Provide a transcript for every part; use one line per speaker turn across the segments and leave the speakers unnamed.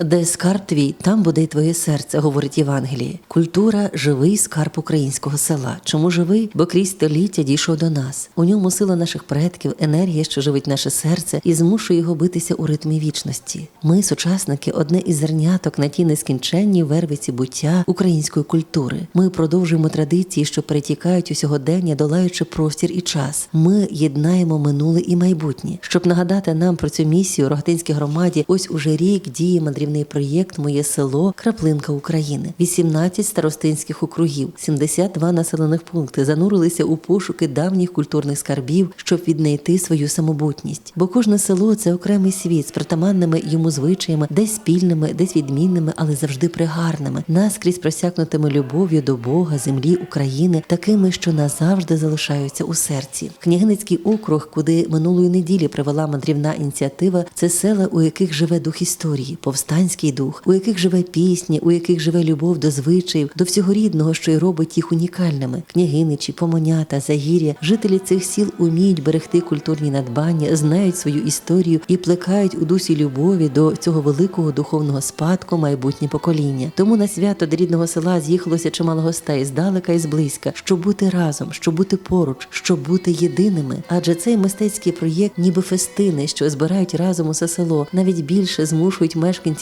Де скарб твій, там буде й твоє серце, говорить Євангеліє. Культура живий скарб українського села. Чому живий? Бо крізь століття дійшов до нас. У ньому сила наших предків, енергія, що живить наше серце, і змушує його битися у ритмі вічності. Ми, сучасники, одне із зерняток на тій нескінченній вервиці буття української культури. Ми продовжуємо традиції, що перетікають у сьогодення, долаючи простір і час. Ми єднаємо минуле і майбутнє. Щоб нагадати нам про цю місію, Рогатинській громаді ось уже рік діє мандрівний проєкт Моє село Краплинка України. 18 старостинських округів, 72 населених пункти занурилися у пошуки давніх культурних скарбів, щоб віднайти свою самобутність. Бо кожне село це окремий світ з притаманними йому звичаями, десь спільними, десь відмінними, але завжди пригарними, наскрізь просякнутими любов'ю до Бога, землі, України, такими, що назавжди залишаються у серці. Княгиницький округ, куди минулої неділі привела мандрівна ініціатива, це села, у яких живе дух історії, повстанський дух, у яких живе пісня, у яких живе любов до звичаїв, до всього рідного, що й робить їх унікальними. Княгиничі, помонята, загір'я, жителі цих сіл уміють берегти культурні надбання, знають свою історію і плекають у дусі любові до цього великого духовного спадку майбутнє покоління. Тому на свято до рідного села з'їхалося чимало гостей здалека і зблизька, щоб бути разом, щоб бути поруч, щоб бути єдиними. Адже цей мистецький проєкт, ніби фестини, що збирають разом усе село, навіть більше змушують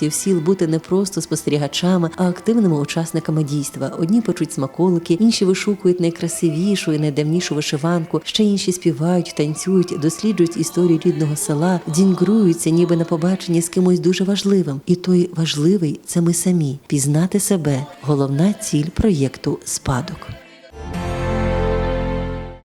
мешканців сіл бути не просто спостерігачами, а активними учасниками дійства. Одні печуть смаколики, інші вишукують найкрасивішу і найдавнішу вишиванку, ще інші співають, танцюють, досліджують історію рідного села, дінгруються, ніби на побаченні з кимось дуже важливим. І той важливий це ми самі пізнати себе головна ціль проєкту спадок.